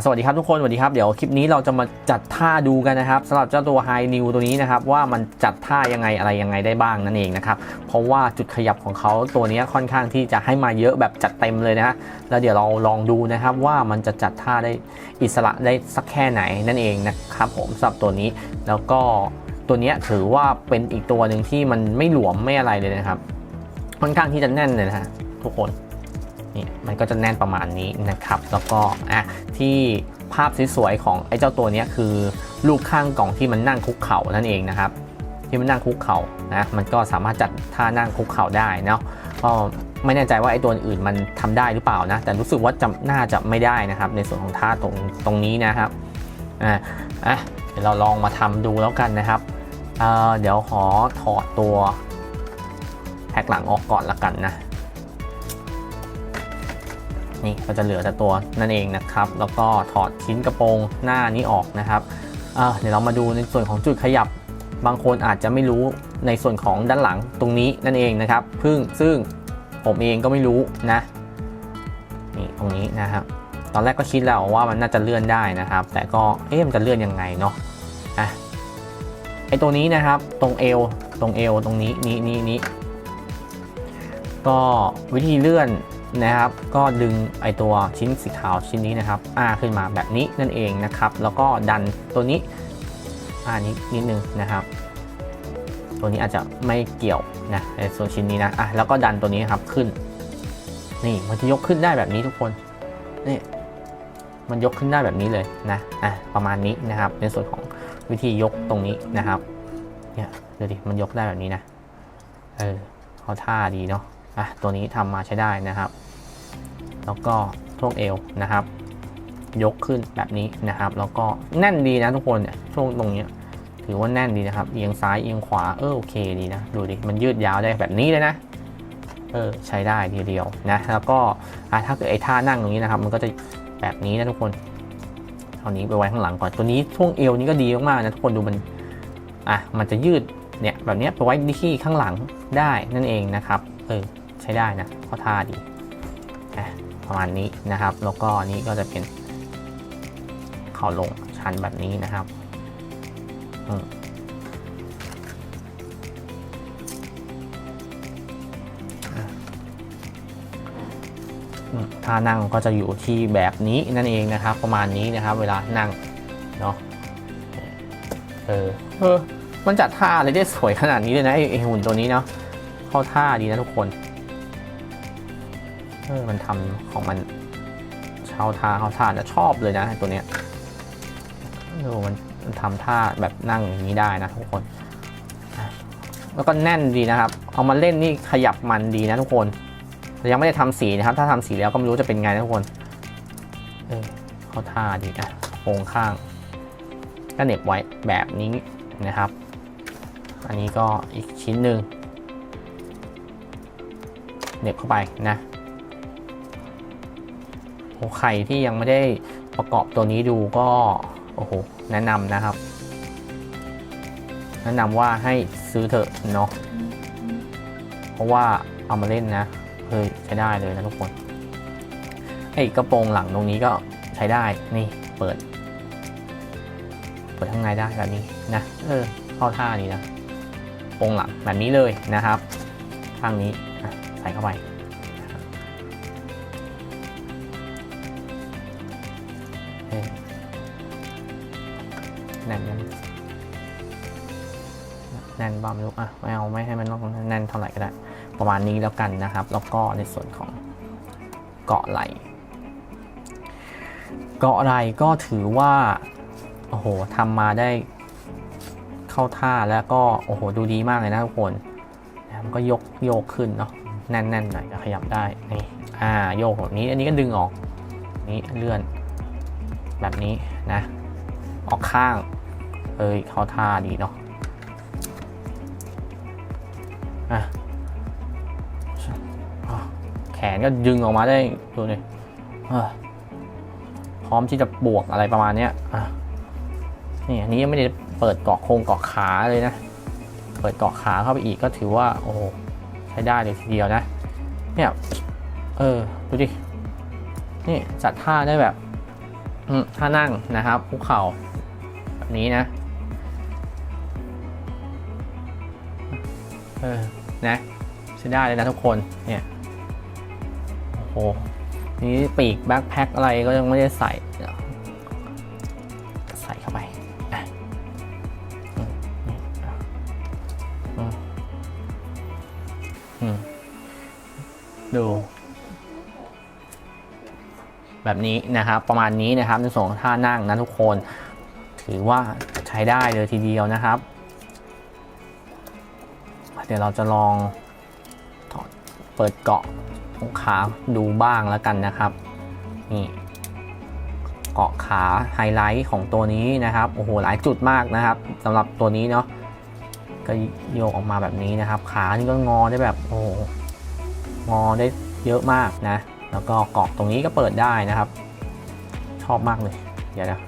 สวัสดีครับทุกคนสวัสดีครับเดี๋ยวคลิปนี้เราจะมาจัดท่าดูกันนะครับสำหรับเจ้าตัว High New ตัวนี้นะครับว่ามันจัดท่ายังไงอะไรยังไงได้บ้างนั่นเองนะครับเพราะว่าจุดขยับของเขาตัวนี้ค่อนข้างที่จะให้มาเยอะแบบจัดเต็มเลยนะฮะแล้วเดี๋ยวเราลองดูนะครับว่ามันจะจัดท่าได้อิสระได้สักแค่ไหนนั่นเองนะครับผมสำหรับตัวนี้แล้วก็ตัวนี้ถือว่าเป็นอีกตัวหนึ่งที่มันไม่หลวมไม่อะไรเลยนะครับ ค่อนข้างที่จะแน่นเลยนะฮะทุกคน นี่มันก็จะแน่นประมาณนี้นะครับ แล้วก็อะที่ภาพสวยๆของไอ้เจ้าตัวนี้คือลูกข้างกล่องที่มันนั่งคุกเข่านั่นเองนะครับ ที่มันนั่งคุกเข่านะมันก็สามารถจัดท่านั่งคุกเข่าได้เนาะก็ไม่แน่ใจว่าไอ้ตัวอื่นมันทำได้หรือเปล่านะ แต่รู้สึกว่าจะน่าจะไม่ได้นะครับ ในส่วนของท่าตรงตรงนี้นะครับอะอะเดี๋ยวเราลองมาทำดูแล้วกันนะครับเอ่อเดี๋ยวขอถอดตัวแพ็กหลังออกก่อนละกันนะ นี่ก็จะเหลือแต่ตัวนั่นเองนะครับ แล้วก็ถอดชิ้นกระโปรงหน้านี้ออกนะครับเเดี๋ยวเรามาดูในส่วนของจุดขยับบางคนอาจจะไม่รู้ในส่วนของด้านหลังตรงนี้นั่นเองนะครับพึ่งซึ่งผมเองก็ไม่รู้นะนี่ตรงนี้นะครับตอนแรกก็คิดแล้วว่ามันน่าจะเลื่อนได้นะครับ แต่ก็เอ๊ะมันจะเลื่อนยังไงเนาะอะไอตัวนี้นะครับตรงเอวตรงเอวตรงนี้นี้นี้นี้ก็วิธีเลื่อน นะครับ ก็ดึงไอตัวชิ้นสีขาวชิ้นนี้นะครับอ้าขึ้นมาแบบนี้นั่นเองนะครับ แล้วก็ดันตัวนี้อ่านี้นิดนึงนะครับ ตัวนี้อาจจะไม่เกี่ยวนะในส่วนชิ้นนี้นะอะแล้วก็ดันตัวนี้ครับขึ้น นี่มันจะยกขึ้นได้แบบนี้ทุกคนนี่มันยกขึ้นได้แบบนี้เลยนะอะประมาณนี้นะครับ ในส่วนของวิธียกตรงนี้นะครับเนี่ยดูดิมันยกได้แบบนี้นะเออเขาท่าดีเนาะอะตัวนี้ทำมาใช้ได้นะครับ แล้วก็ช่วงเอวนะครับ ยกขึ้นแบบนี้นะครับ แล้วก็แน่นดีนะทุกคนเนี่ยช่วงตรงเนี้ยถือว่าแน่นดีนะครับ เอียงซ้ายเอียงขวาเออโอเคดีนะ ดูดิ มันยืดยาวได้แบบนี้เลยนะ เออใช้ได้ทีเดียวนะ แล้วก็อะถ้าเกิดไอ้ท่านั่งตรงนี้นะครับ มันก็จะแบบนี้นะทุกคนเอานี้ไปไว้ข้างหลังก่อน ตัวนี้ช่วงเอวนี้ก็ดีมากๆนะทุกคนดูมัน อะ มันจะยืดเนี่ยแบบนี้ไปไว้ที่ข้างหลังได้นั่นเองนะครับ เออใช้ได้นะเข้าท่าดีอะ ประมาณนี้นะครับ แล้วก็นี้ก็จะเป็นเข่าลงชันแบบนี้นะครับท่านั่งก็จะอยู่ที่แบบนี้นั่นเองนะครับ ประมาณนี้นะครับ เวลานั่งเนาะเออเออมันจัดท่าอะไรได้สวยขนาดนี้เลยนะไอ้ไอ้หุ่นตัวนี้เนาะเข้าท่าดีนะทุกคน ออมันทำของมันเช่าท่าเข้าท่าจะชอบเลยนะตัวเนี้ยเออมันทำท่าแบบนั่งอย่างนี้ได้นะทุกคน แล้วก็แน่นดีนะครับ เอามาเล่นนี่ขยับมันดีนะทุกคนแต่ยังไม่ได้ทำสีนะครับ ถ้าทำสีแล้วก็ไม่รู้จะเป็นไงนะทุกคนเออเข้าท่าดีนะโครงข้าง ก็เหน็บไว้แบบนี้นะครับ อันนี้ก็อีกชิ้นหนึ่งเหน็บเข้าไปนะ ใครที่ยังไม่ได้ประกอบตัวนี้ดูก็โอ้โหแนะนำนะครับ แนะนำว่าให้ซื้อเถอะเนาะเพราะว่าเอามาเล่นนะเฮ้ยใช้ได้เลยนะทุกคนไอ้กระโปรงหลังตรงนี้ก็ใช้ได้นี่เปิด เปิดข้างในได้แบบนี้นะเออเข้าท่านี้นะโปรงหลังแบบนี้เลยนะครับข้างนี้ใส่เข้าไป แน่นยังแน่นบ้ามลูกอะไม่เอาไม่ให้มันต้องแน่นเท่าไหร่ก็ได้ ประมาณนี้แล้วกันนะครับ แล้วก็ในส่วนของเกาะไหลเกาะไหลก็ถือว่าโอ้โหทำมาได้เข้าท่าแล้วก็โอ้โหดูดีมากเลยนะทุกคนมันก็ยกโยกขึ้นเนาะแน่นๆหน่อยจะขยับได้นี่อ่าโยกแบบนี้อันนี้ก็ดึงออก นี้เลื่อน แบบนี้นะ ออกข้างเอ้ยเข้าท่าดีเนาะอะแขนก็ดึงออกมาได้ดูเลยอ่พร้อมที่จะบวกอะไรประมาณเนี้ยอะนี่อันนี้ยังไม่ได้เปิดเกาะโครงเกาะขาเลยนะ เปิดเกาะขาเข้าไปอีกก็ถือว่า โอ้ใช้ได้เลยทีเดียวนะ เนี่ย เออ ดูดิ นี่จัดท่าได้แบบ ถ้านั่งนะครับคุกเข่าแบบนี้นะเออนะใช้ได้เลยนะทุกคนเนี่ยโอ้โหนี่ปีกแบ็คแพ็คอะไรก็ยังไม่ได้ใส่ แบบนี้นะครับ ประมาณนี้นะครับในส่วนของท่านั่งนะทุกคน ถือว่าใช้ได้เลยทีเดียวนะครับ เดี๋ยวเราจะลองเปิดเกาะของขาดูบ้างแล้วกันนะครับนี่เกาะขาไฮไลท์ของตัวนี้นะครับโอ้โหหลายจุดมากนะครับสำหรับตัวนี้เนาะก็โยกออกมาแบบนี้นะครับ ขานี่ก็งอได้แบบโอ้โหงอได้เยอะมากนะ แล้วก็เกาะตรงนี้ก็เปิดได้นะครับ ชอบมากเลยเดี๋ยวนะ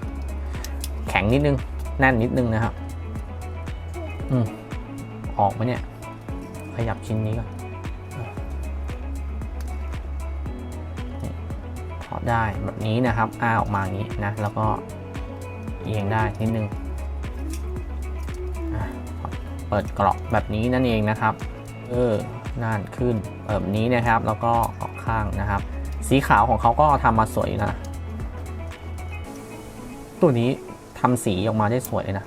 แข็งนิดนึงแน่นนิดนึงนะครับ อืมออกไหมเนี่ย ขยับชิ้นนี้ก่อนถอดได้แบบนี้นะครับอ้าออกมาอย่างนี้นะ แล้วก็เอียงได้นิดนึงเปิดกรอบแบบนี้นั่นเองนะครับ เออน่านขึ้นแบบนี้นะครับ แล้วก็ออกข้างนะครับ สีขาวของเขาก็ทำมาสวยนะ ตัวนี้ทำสีออกมาได้สวยเลยนะ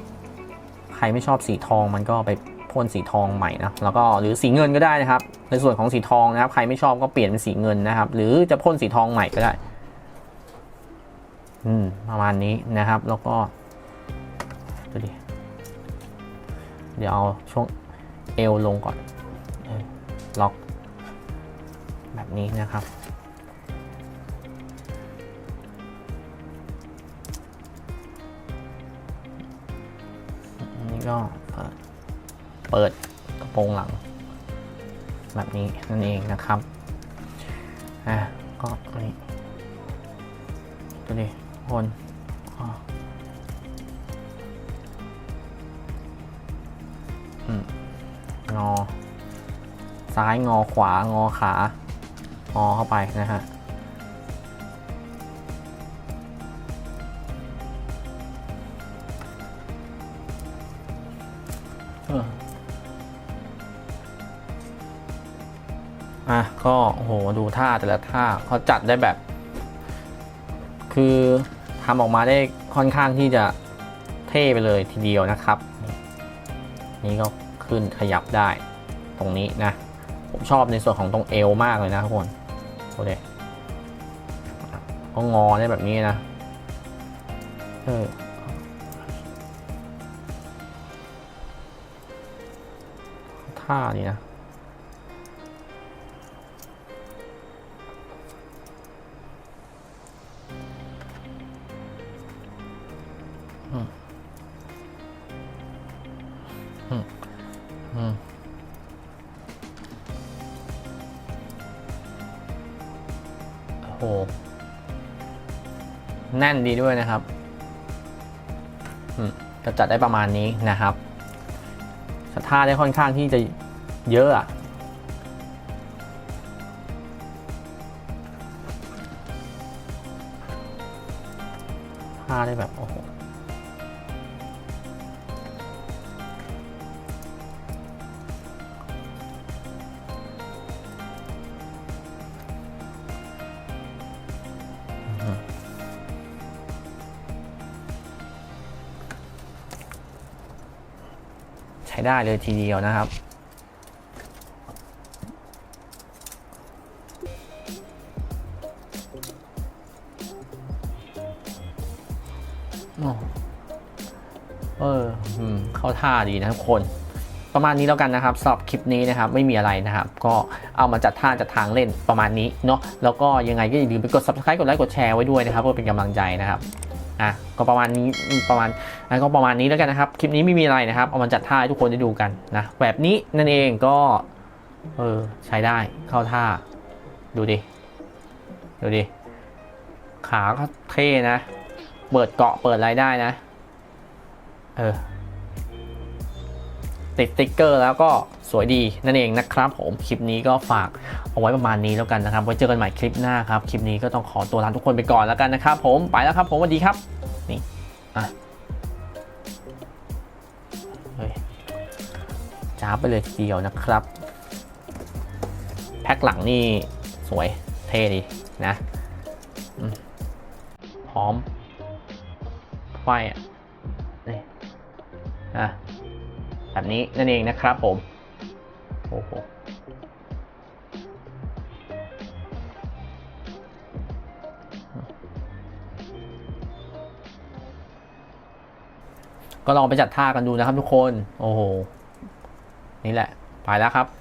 ใครไม่ชอบสีทองมันก็ไปพ่นสีทองใหม่นะ แล้วก็หรือสีเงินก็ได้นะครับ ในส่วนของสีทองนะครับ ใครไม่ชอบก็เปลี่ยนเป็นสีเงินนะครับ หรือจะพ่นสีทองใหม่ก็ได้ อืม ประมาณนี้นะครับ แล้วก็ดูดิ เดี๋ยวเอาช่วงเอวลงก่อน ล็อก แบบนี้นะครับ ก็เปิดเปิดกระโปรงหลัง แบบนี้นั่นเองนะครับอะก็นนี้ตัวนี้คนงอ ซ้ายงอขวางอขางอเข้าไปนะฮะ อะก็โอ้โหดูท่าแต่ละท่าเขาจัดได้แบบ คือทำออกมาได้ค่อนข้างที่จะเท่ไปเลยทีเดียวนะครับ นี่ก็ขึ้นขยับได้ตรงนี้นะ ผมชอบในส่วนของตรงเอวมากเลยนะทุกคนโอเคก็งอได้แบบนี้นะเออท่านี่นะ แน่นดีด้วยนะครับก็จัดได้ประมาณนี้นะครับท่าได้ค่อนข้างที่จะเยอะอะท่าได้แบบโอ้โห ช้ได้เลยทีเดียวนะครับอเออเข้าท่าดีนะทุกคน ประมาณนี้แล้วกันนะครับสำหรับคลิปนี้นะครับไม่มีอะไรนะครับ ก็เอามาจัดท่าจัดทางเล่นประมาณนี้เนาะแล้วก็ยังไงก็อย่าลืมไปกด subscribe กดไลค์กดแชร์ไว้ด้วยนะครับเพื่อเป็นกำลังใจนะครับ อะก็ประมาณนี้ประมาณก็ประมาณนี้แล้วกันนะครับ คลิปนี้ไม่มีอะไรนะครับ เอามาจัดท่าให้ทุกคนได้ดูกันนะแบบนี้นั่นเองก็ เออใช้ได้เข้าท่า ดูดิ ดูดิ ขาก็เท่นะ เปิดเกาะเปิดอะไรได้นะ เออ ติดสติ๊กเกอร์แล้วก็สวยดีนั่นเองนะครับผมคลิปนี้ก็ฝากเอาไว้ประมาณนี้แล้วกันนะครับ ไว้เจอกันใหม่คลิปหน้าครับ คลิปนี้ก็ต้องขอตัวลาทุกคนไปก่อนแล้วกันนะครับผมไปแล้วครับผมสวัสดีครับนี่อะเฮ้ยจ้าไปเลยเดียวนะครับ แพ็คหลังนี่สวยเท่ดีนะพร้อมไฟอะ แบบนี้นั่นเองนะครับผมโอ้โหก็ลองไปจัดท่ากันดูนะครับทุกคน โอ้โห นี่แหละ ไปแล้วครับ